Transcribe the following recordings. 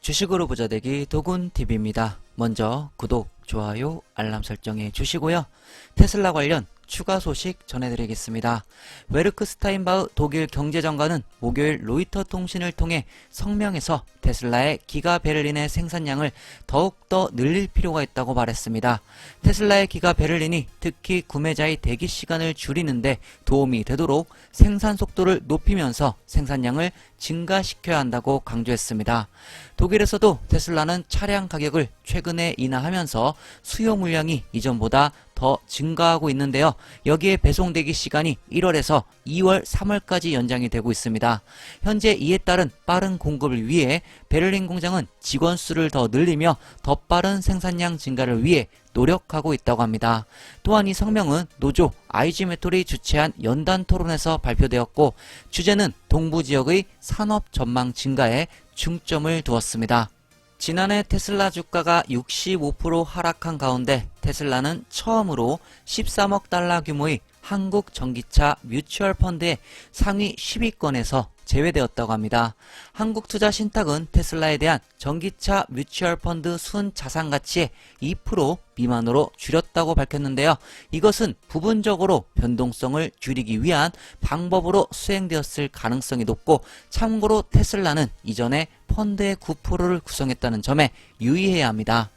주식으로 부자되기 도군TV입니다. 먼저 구독, 좋아요, 알람 설정해 주시고요. 테슬라 관련 추가 소식 전해드리겠습니다. 웨르크 스타인바우 독일 경제장관은 목요일 로이터 통신을 통해 성명에서 테슬라의 기가 베를린의 생산량을 더욱더 늘릴 필요가 있다고 말했습니다. 테슬라의 기가 베를린이 특히 구매자의 대기 시간을 줄이는데 도움이 되도록 생산 속도를 높이면서 생산량을 증가시켜야 한다고 강조했습니다. 독일에서도 테슬라는 차량 가격을 최근에 인하하면서 수요 물량이 이전보다 더 증가하고 있는데요. 여기에 배송 대기 시간이 1월에서 2월, 3월까지 연장이 되고 있습니다. 현재 이에 따른 빠른 공급을 위해 베를린 공장은 직원 수를 더 늘리며 더 빠른 생산량 증가를 위해 노력하고 있다고 합니다. 또한 이 성명은 노조 IG 메톨이 주최한 연단 토론에서 발표되었고 주제는 동부 지역의 산업 전망 증가에 중점을 두었습니다. 지난해 테슬라 주가가 65% 하락한 가운데 테슬라는 처음으로 13억 달러 규모의 한국 전기차 뮤추얼 펀드의 상위 10위권에서 제외되었다고 합니다. 한국투자 신탁은 테슬라에 대한 전기차 뮤추얼 펀드 순 자산 가치의 2% 미만으로 줄였다고 밝혔는데요. 이것은 부분적으로 변동성을 줄이기 위한 방법으로 수행되었을 가능성이 높고 참고로 테슬라는 이전에 펀드의 9%를 구성했다는 점에 유의해야 합니다.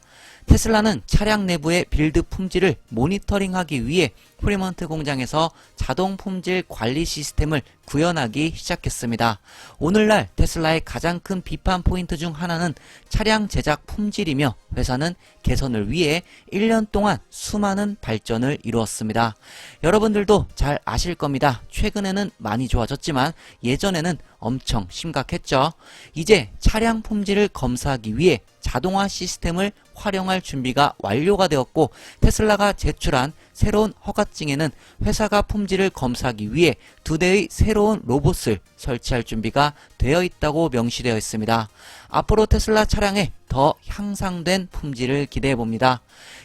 테슬라는 차량 내부의 빌드 품질을 모니터링하기 위해 프리먼트 공장에서 자동 품질 관리 시스템을 구현하기 시작했습니다. 오늘날 테슬라의 가장 큰 비판 포인트 중 하나는 차량 제작 품질이며 회사는 개선을 위해 1년 동안 수많은 발전을 이루었습니다. 여러분들도 잘 아실 겁니다. 최근에는 많이 좋아졌지만 예전에는 엄청 심각했죠. 이제 차량 품질을 검사하기 위해 자동화 시스템을 활용할 준비가 완료가 되었고 테슬라가 제출한 새로운 허가증에는 회사가 품질을 검사하기 위해 두 대의 새로운 로봇을 설치할 준비가 되어 있다고 명시되어 있습니다. 앞으로 테슬라 차량에 더 향상된 품질을 기대해 봅니다.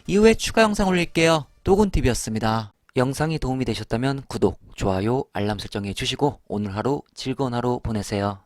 이후에 추가 영상 올릴게요. 도군TV였습니다. 영상이 도움이 되셨다면 구독, 좋아요, 알람 설정해 주시고 오늘 하루 즐거운 하루 보내세요.